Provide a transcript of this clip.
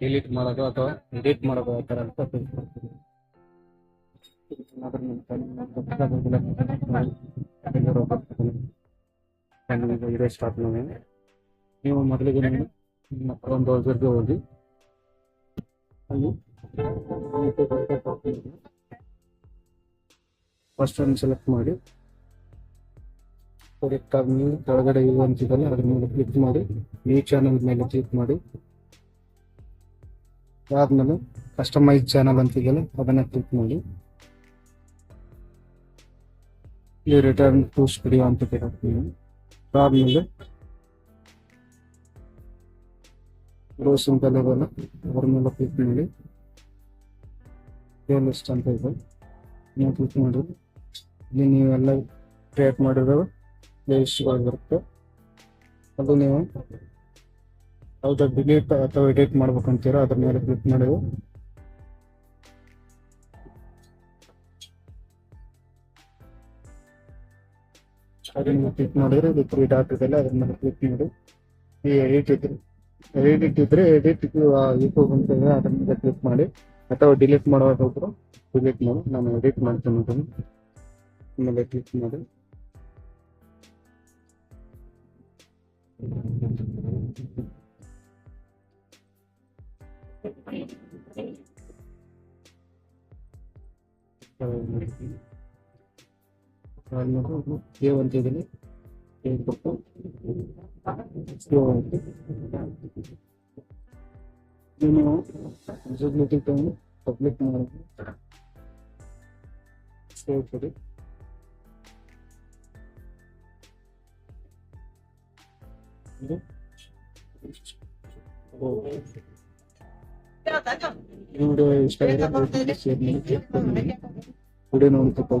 Delete ಮಾಡೋದು ಅಥವಾ edit ಮಾಡೋದು ಆ ಥರ ಅಂತ ತಿಳ್ಕೊಡ್ತೀನಿ ಇದೇ ಸ್ಟಾಪ್ ನೀವು ಮೊದಲಿಗೆ ನಿಮ್ಮ ಕ್ರೋಮ್ ಹೋಗಿ, ಅಲ್ಲಿ ಫಸ್ಟ್ ಒಂದು ಸೆಲೆಕ್ಟ್ ಮಾಡಿ ಸೆಲೆಕ್ಟ್ ಆದ್ಮೇಲೆ ಕೆಳಗಡೆ ಇವು ಅದ್ರ ಮೇಲೆ ಕ್ಲಿಕ್ ಮಾಡಿ, ಈ ಚಾನಲ್ ಮೇಲೆ ಕ್ಲಿಕ್ ಮಾಡಿ. ಆದ್ಮೇಲೆ ಕಸ್ಟಮೈಸ್ ಚಾನಲ್ ಅಂತಿದೆಯಲ್ಲ, ಅದನ್ನ ಕ್ಲಿಕ್ ಮಾಡಿ. ರಿಟರ್ನ್ ಟು ಸ್ಟುಡಿಯೋ ಅಂತ ಕೇಳ್ತೀನಿ ಆದ್ಮೇಲೆ ರೋಸ್ ಅಂತ ಲೆವೆಲ್ ಮೇಲೆ ಕ್ಲಿಕ್ ಮಾಡಿ. ಪ್ಲೇ ಲಿಸ್ಟ್ ಅಂತ ಇದೆ. ನೀವು ಕ್ಲಿಕ್ ಮಾಡಿ. ಇಲ್ಲಿ ನೀವೆಲ್ಲ ಕ್ರಿಯೇಟ್ ಮಾಡಿರೋ ಪ್ಲೇ ಲಿಸ್ಟ್ಗಳು ಬರುತ್ತೆ ಅದು ನೀವು ಯಾವ್ದು ಡಿಲೀಟ್ ಅಥವಾ ಎಡಿಟ್ ಮಾಡ್ಬೇಕಂತೀರೋ, ಅದ್ರ ಮೇಲೆ ಕ್ಲಿಕ್ ಮಾಡಿ ಅದನ್ನ ಕ್ಲಿಕ್ ಮಾಡಿದ್ರೆ ಇದು ತ್ರೀ ಡಾಟ್ ಇದೆಲ್ಲ ಅದ್ರ ಮೇಲೆ ಕ್ಲಿಕ್ ಮಾಡಿ ಈ ಎಡಿಟ್ ಇದ್ರೆ ಎಡಿಟ್ ಇದ್ರೆ ಎಡಿಟ್ ಯೂಟ್ಯೂಬ್ ಅಂತ ಇದೆ, ಅದ್ರ ಮೇಲೆ ಕ್ಲಿಕ್ ಮಾಡಿ ಅಥವಾ ಡಿಲೀಟ್ ಮಾಡೋದಾದ್ರು ಡಿಲೀಟ್ ಮಾಡಿ, ನಾನು ಎಡಿಟ್ ಮಾಡ್ತೀನಿ ಅದನ್ನು. ಆಮೇಲೆ ಕ್ಲಿಕ್ ಮಾಡಿ నాకు కేవలం చేయగలి ఇంకొక మేము జూబ్లీటిక్ టైం పబ్లిక్ ഇവിടെ ഇഷ്ടം ഇവിടെ നോക്കിയപ്പോൾ